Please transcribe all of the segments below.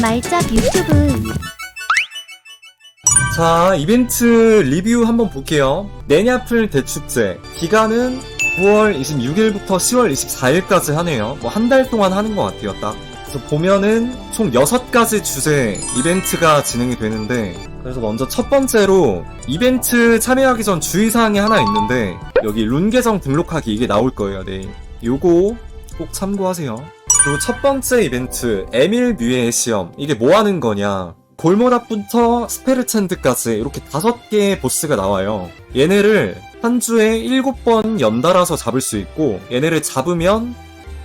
말짝 유튜브 자, 이벤트 리뷰 한번 볼게요. 내냐풀 대축제. 기간은 9월 26일부터 10월 24일까지 하네요. 뭐 한 달 동안 하는 것 같아요, 딱. 그래서 보면은 총 6가지 주제 이벤트가 진행이 되는데, 그래서 먼저 첫 번째로 이벤트 참여하기 전 주의사항이 하나 있는데, 여기 룬 계정 등록하기 이게 나올 거예요, 내일. 요거 꼭 참고하세요. 그리고 첫 번째 이벤트, 에밀 뮤의 시험. 이게 뭐 하는 거냐. 골모답부터 스페르챈드까지 이렇게 다섯 개의 보스가 나와요. 얘네를 한 주에 일곱 번 연달아서 잡을 수 있고, 얘네를 잡으면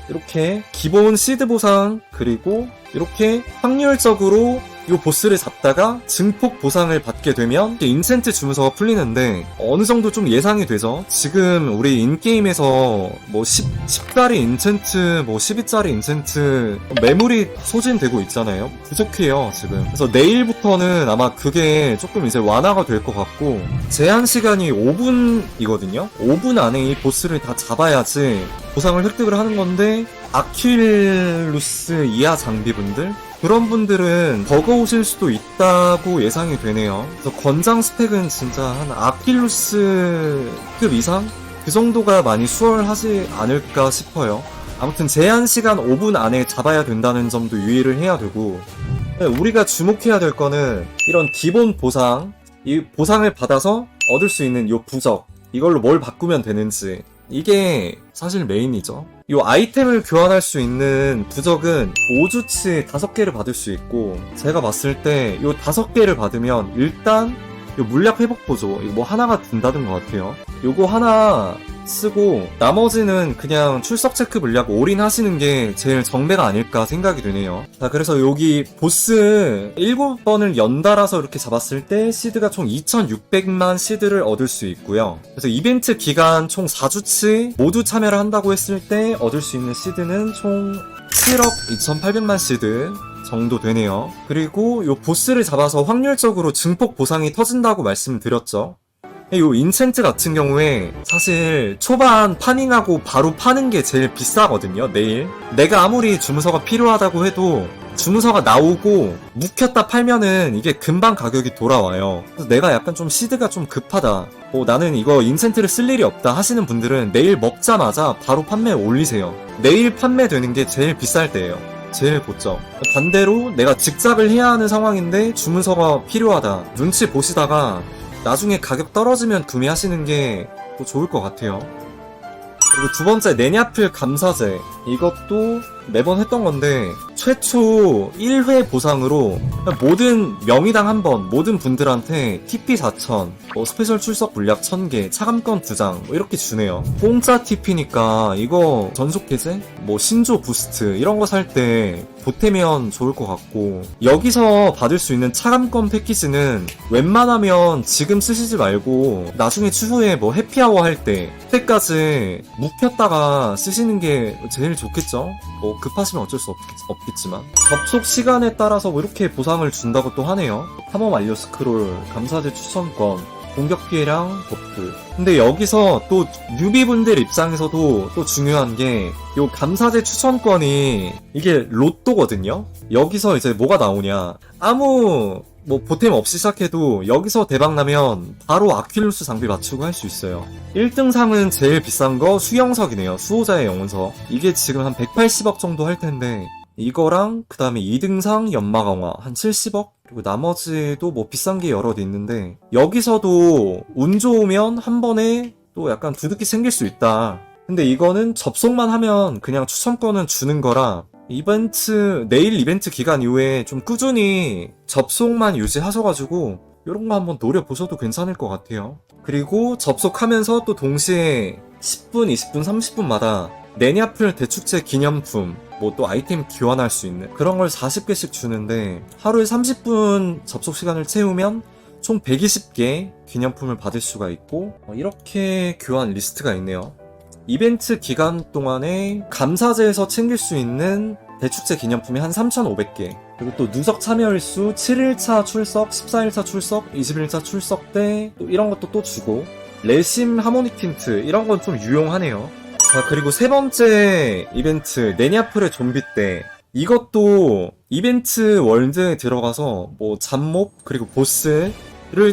이렇게 기본 시드 보상, 그리고 이렇게 확률적으로 이 보스를 잡다가 증폭 보상을 받게 되면 인챈트 주문서가 풀리는데 어느 정도 좀 예상이 되죠. 지금 우리 인게임에서 뭐 10, 10짜리 인챈트, 뭐 12짜리 인챈트 매물이 소진되고 있잖아요. 부족해요, 지금. 그래서 내일부터는 아마 그게 조금 이제 완화가 될 것 같고 제한 시간이 5분이거든요. 5분 안에 이 보스를 다 잡아야지 보상을 획득을 하는 건데 아킬루스 이하 장비분들 그런 분들은 버거우실 수도 있다고 예상이 되네요. 그래서 권장 스펙은 진짜 한 아킬루스급 이상? 그 정도가 많이 수월하지 않을까 싶어요. 아무튼 제한 시간 5분 안에 잡아야 된다는 점도 유의를 해야 되고 우리가 주목해야 될 거는 이런 기본 보상 이 보상을 받아서 얻을 수 있는 요 부적 이걸로 뭘 바꾸면 되는지 이게 사실 메인이죠. 이 아이템을 교환할 수 있는 부적은 5주치 5개를 받을 수 있고 제가 봤을 때 이 5개를 받으면 일단 이 물약 회복 보조 이거 뭐 하나가 든다는 것 같아요. 요거 하나 쓰고 나머지는 그냥 출석 체크 물약 올인하시는 게 제일 정배가 아닐까 생각이 드네요. 자 그래서 여기 보스 7번을 연달아서 이렇게 잡았을 때 시드가 총 2600만 시드를 얻을 수 있고요. 그래서 이벤트 기간 총 4주치 모두 참여를 한다고 했을 때 얻을 수 있는 시드는 총 7억 2800만 시드 정도 되네요. 그리고 요 보스를 잡아서 확률적으로 증폭 보상이 터진다고 말씀드렸죠. 이 인챈트 같은 경우에 사실 초반 파밍하고 바로 파는 게 제일 비싸거든요, 내일. 내가 아무리 주문서가 필요하다고 해도 주문서가 나오고 묵혔다 팔면은 이게 금방 가격이 돌아와요. 그래서 내가 약간 좀 시드가 좀 급하다. 뭐 나는 이거 인챈트를 쓸 일이 없다 하시는 분들은 내일 먹자마자 바로 판매 올리세요. 내일 판매되는 게 제일 비쌀 때예요. 제일 고점. 반대로 내가 직작을 해야 하는 상황인데 주문서가 필요하다. 눈치 보시다가 나중에 가격 떨어지면 구매하시는 게또 좋을 것 같아요. 그리고 두 번째 내냐플 감사제 이것도 매번 했던 건데 최초 1회 보상으로 모든 명의당 한 번 모든 분들한테 TP 4,000뭐 스페셜 출석 물약 1000개 차감권 2장 뭐 이렇게 주네요. 공짜 TP니까 이거 전속 해제 뭐 신조 부스트 이런 거 살 때 보태면 좋을 것 같고 여기서 받을 수 있는 차감권 패키지는 웬만하면 지금 쓰시지 말고 나중에 추후에 뭐 해피아워 할 때 그때까지 묵혔다가 쓰시는 게 제일 좋겠죠 뭐 급하시면 어쩔 수 없, 없겠 지만 접속 시간에 따라서 뭐 이렇게 보상을 준다고 또 하네요 탐험 완료 스크롤 감사제 추천권 공격 피해량 버프. 근데 여기서 또 뉴비분들 입장에서도 또 중요한 게 요 감사제 추천권이 이게 로또거든요. 여기서 이제 뭐가 나오냐? 아무 뭐 보탬 없이 시작해도 여기서 대박 나면 바로 아킬루스 장비 맞추고 할 수 있어요. 1등상은 제일 비싼 거 수영석이네요. 수호자의 영혼석. 이게 지금 한 180억 정도 할 텐데 이거랑 그 다음에 2등상 연마강화 한 70억? 그리고 나머지도 뭐 비싼 게 여럿 있는데 여기서도 운 좋으면 한 번에 또 약간 두둑이 생길 수 있다. 근데 이거는 접속만 하면 그냥 추천권은 주는 거라 이벤트 내일 이벤트 기간 이후에 좀 꾸준히 접속만 유지하셔가지고 이런 거 한번 노려보셔도 괜찮을 것 같아요. 그리고 접속하면서 또 동시에 10분, 20분, 30분마다 내냐플 대축제 기념품 뭐 또 아이템 교환할 수 있는 그런 걸 40개씩 주는데 하루에 30분 접속 시간을 채우면 총 120개 기념품을 받을 수가 있고 어, 이렇게 교환 리스트가 있네요. 이벤트 기간 동안에 감사제에서 챙길 수 있는 대축제 기념품이 한 3,500개. 그리고 또 누적 참여일수 7일차 출석, 14일차 출석, 21일차 출석 때 또 이런 것도 또 주고 레심 하모니 틴트 이런 건 좀 유용하네요. 자 그리고 세 번째 이벤트 네냐플의 좀비 때 이것도 이벤트 월드에 들어가서 뭐 잡몹 그리고 보스를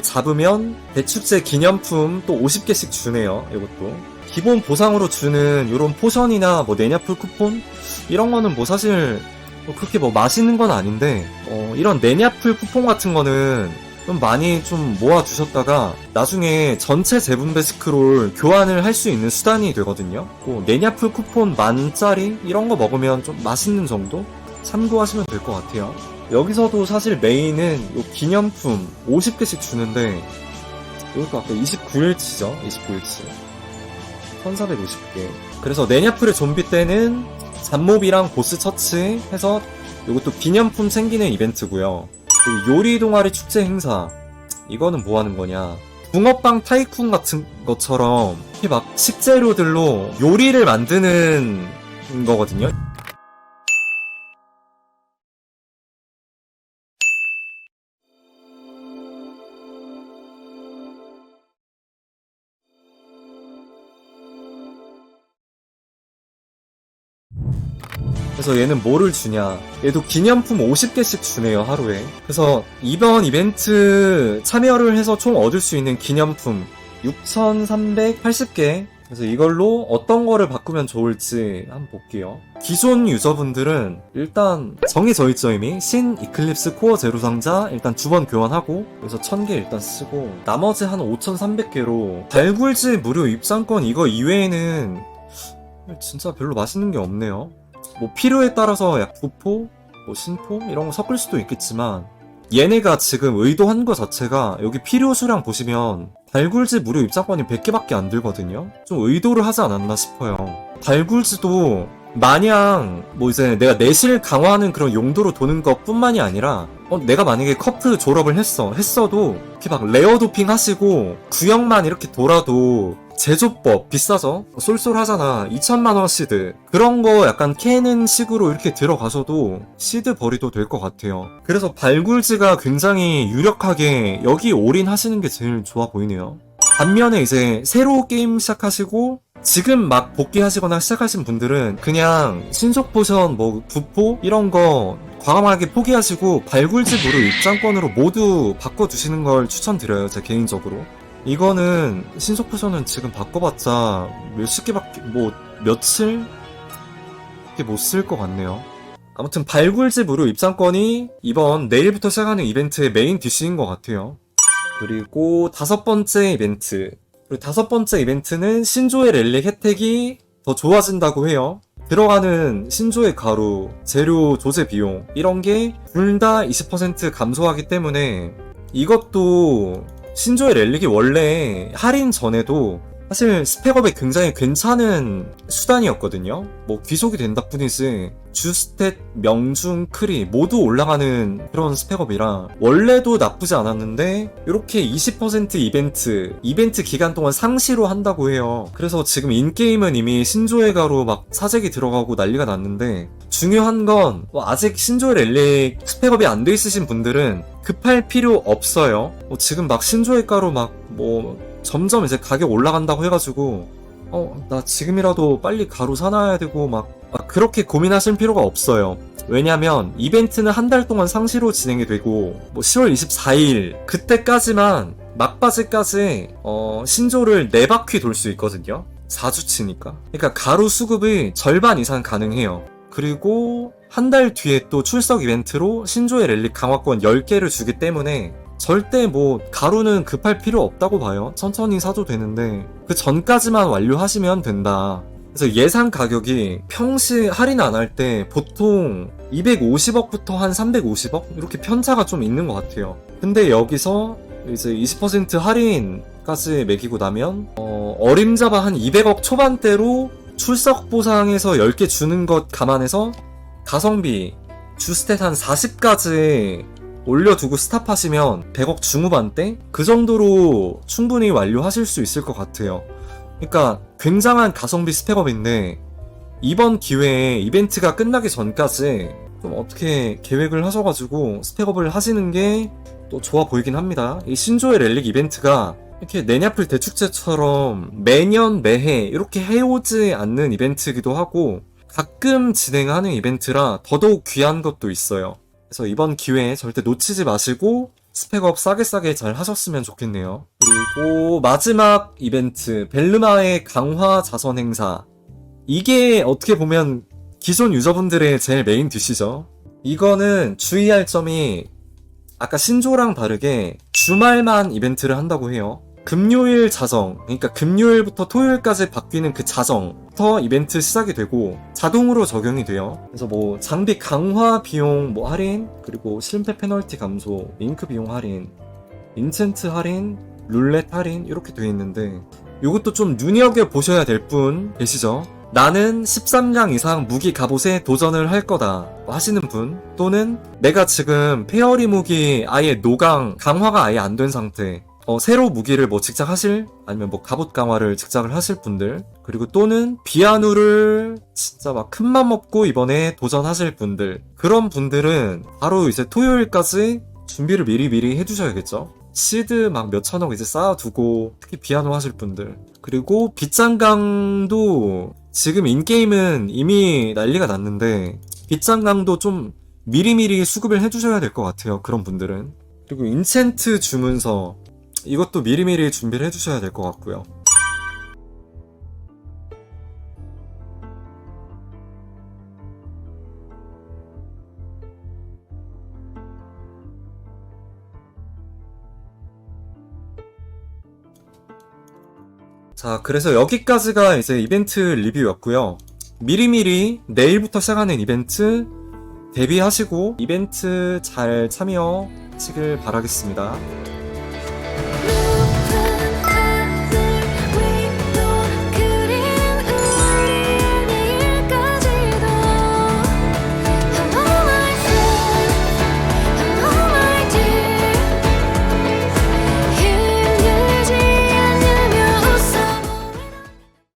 잡으면 대축제 기념품 또 50개씩 주네요. 이것도 기본 보상으로 주는 이런 포션이나 뭐 내냐풀 쿠폰 이런 거는 뭐 사실 뭐 그렇게 뭐 맛있는 건 아닌데 어, 이런 내냐풀 쿠폰 같은 거는 좀 많이 좀 모아두셨다가 나중에 전체 재분배 스크롤 교환을 할 수 있는 수단이 되거든요. 뭐 내냐풀 쿠폰 만짜리 이런 거 먹으면 좀 맛있는 정도 참고하시면 될 것 같아요. 여기서도 사실 메인은 요 기념품 50개씩 주는데 이것도 아까 29일치죠? 29일치 1450개 그래서 내냐풀의 좀비 때는 잡몹이랑 보스 처치 해서 이것도 기념품 챙기는 이벤트고요. 그리고 요리 동아리 축제 행사. 이거는 뭐 하는 거냐? 붕어빵 타이쿤 같은 것처럼 막 식재료들로 요리를 만드는 거거든요 그래서 얘는 뭐를 주냐? 얘도 기념품 50개씩 주네요, 하루에. 그래서 이번 이벤트 참여를 해서 총 얻을 수 있는 기념품 6,380개. 그래서 이걸로 어떤 거를 바꾸면 좋을지 한번 볼게요. 기존 유저분들은 일단 정해져 있죠, 이미. 신 이클립스 코어 제로 상자 일단 두 번 교환하고 그래서 1000개 일단 쓰고 나머지 한 5,300개로 달굴지 무료 입장권 이거 이외에는 진짜 별로 맛있는 게 없네요. 뭐 필요에 따라서 약 부포, 뭐 신포 이런 거 섞을 수도 있겠지만 얘네가 지금 의도한 거 자체가 여기 필요 수량 보시면 달굴지 무료 입장권이 100개밖에 안 들거든요. 좀 의도를 하지 않았나 싶어요. 달굴지도 마냥 뭐 이제 내가 내실 강화하는 그런 용도로 도는 것 뿐만이 아니라 어, 내가 만약에 커프 졸업을 했어. 했어도 이렇게 막 레어 도핑 하시고 구역만 이렇게 돌아도 제조법 비싸죠? 쏠쏠하잖아. 2천만원 시드. 그런 거 약간 캐는 식으로 이렇게 들어가셔도 시드 벌이도 될 것 같아요. 그래서 발굴지가 굉장히 유력하게 여기 올인하시는 게 제일 좋아 보이네요. 반면에 이제 새로 게임 시작하시고 지금 막 복귀하시거나 시작하신 분들은 그냥 신속 포션 뭐 부포 이런 거 과감하게 포기하시고 무료 입장권으로 모두 바꿔두시는 걸 추천드려요 제 개인적으로 이거는 신속 포션은 지금 바꿔봤자 몇십 개밖에 뭐 며칠 못 쓸 것 같네요. 아무튼 발굴지 무료 입장권이 이번 내일부터 시작하는 이벤트의 메인 디쉬인 것 같아요. 그리고 다섯 번째 이벤트. 그리고 다섯 번째 이벤트는 신조의 랠리 혜택이 더 좋아진다고 해요. 들어가는 신조의 가루, 재료 조제 비용 이런 게 둘 다 20% 감소하기 때문에 이것도 신조의 렐릭이 원래 할인 전에도 사실 스펙업에 굉장히 괜찮은 수단이었거든요. 뭐 귀속이 된다 뿐이지 주스탯, 명중, 크리 모두 올라가는 그런 스펙업이라 원래도 나쁘지 않았는데 이렇게 20% 이벤트, 이벤트 기간 동안 상시로 한다고 해요. 그래서 지금 인게임은 이미 신조의 가로 막 사재기 들어가고 난리가 났는데 중요한 건뭐 아직 신조의 렐릭 스펙업이 안 돼 있으신 분들은 급할 필요 없어요. 뭐 지금 막 신조의 가로 막뭐 점점 이제 가격 올라간다고 해가지고 어 나 지금이라도 빨리 가루 사놔야 되고 막, 막 그렇게 고민하실 필요가 없어요. 왜냐면 이벤트는 한 달 동안 상시로 진행이 되고 뭐 10월 24일 그때까지만 막바지까지 어 신조를 4바퀴 돌 수 있거든요. 4주치니까. 그러니까 가루 수급이 절반 이상 가능해요. 그리고 한 달 뒤에 또 출석 이벤트로 신조의 랠리 강화권 10개를 주기 때문에 절대 뭐 가루는 급할 필요 없다고 봐요. 천천히 사도 되는데 그 전까지만 완료하시면 된다. 그래서 예상 가격이 평시 할인 안 할 때 보통 250억부터 한 350억 이렇게 편차가 좀 있는 것 같아요. 근데 여기서 이제 20% 할인까지 매기고 나면 어, 어림잡아 한 200억 초반대로 출석 보상에서 10개 주는 것 감안해서 가성비 주스탯 한 40까지 올려두고 스탑하시면 100억 중후반대? 그 정도로 충분히 완료하실 수 있을 것 같아요. 그러니까 굉장한 가성비 스펙업인데 이번 기회에 이벤트가 끝나기 전까지 좀 어떻게 계획을 하셔가지고 스펙업을 하시는 게 또 좋아 보이긴 합니다. 이 신조의 렐릭 이벤트가 이렇게 내냐플 대축제처럼 매년 매해 이렇게 해오지 않는 이벤트이기도 하고 가끔 진행하는 이벤트라 더더욱 귀한 것도 있어요. 그래서 이번 기회에 절대 놓치지 마시고 스펙업 싸게 싸게 잘 하셨으면 좋겠네요. 그리고 마지막 이벤트 벨르마의 강화 자선 행사. 이게 어떻게 보면 기존 유저분들의 제일 메인 듀시죠. 이거는 주의할 점이 아까 신조랑 다르게 주말만 이벤트를 한다고 해요. 금요일 자정, 그러니까 금요일부터 토요일까지 바뀌는 그 자정부터 이벤트 시작이 되고 자동으로 적용이 돼요. 그래서 뭐 장비 강화 비용 뭐 할인, 그리고 실패 페널티 감소, 링크 비용 할인, 인챈트 할인, 룰렛 할인 이렇게 되어 있는데 이것도 좀 눈여겨 보셔야 될 분 계시죠? 나는 13량 이상 무기 갑옷에 도전을 할 거다 하시는 분 또는 내가 지금 페어리 무기 아예 노강 강화가 아예 안 된 상태 어, 새로 무기를 뭐 직작하실 아니면 뭐 갑옷 강화를 직작을 하실 분들 그리고 또는 비아누를 진짜 막 큰 맘 먹고 이번에 도전하실 분들 그런 분들은 바로 이제 토요일까지 준비를 미리미리 해두셔야겠죠? 시드 막 몇천억 이제 쌓아두고 특히 비아노 하실 분들. 그리고 빗장강도 지금 인게임은 이미 난리가 났는데 빗장강도 좀 미리미리 수급을 해두셔야 될 것 같아요 그런 분들은. 그리고 인챈트 주문서 이것도 미리미리 준비를 해두셔야 될 것 같고요 자, 그래서 여기까지가 이제 이벤트 리뷰였고요. 미리미리 내일부터 시작하는 이벤트 대비하시고 이벤트 잘 참여하시길 바라겠습니다.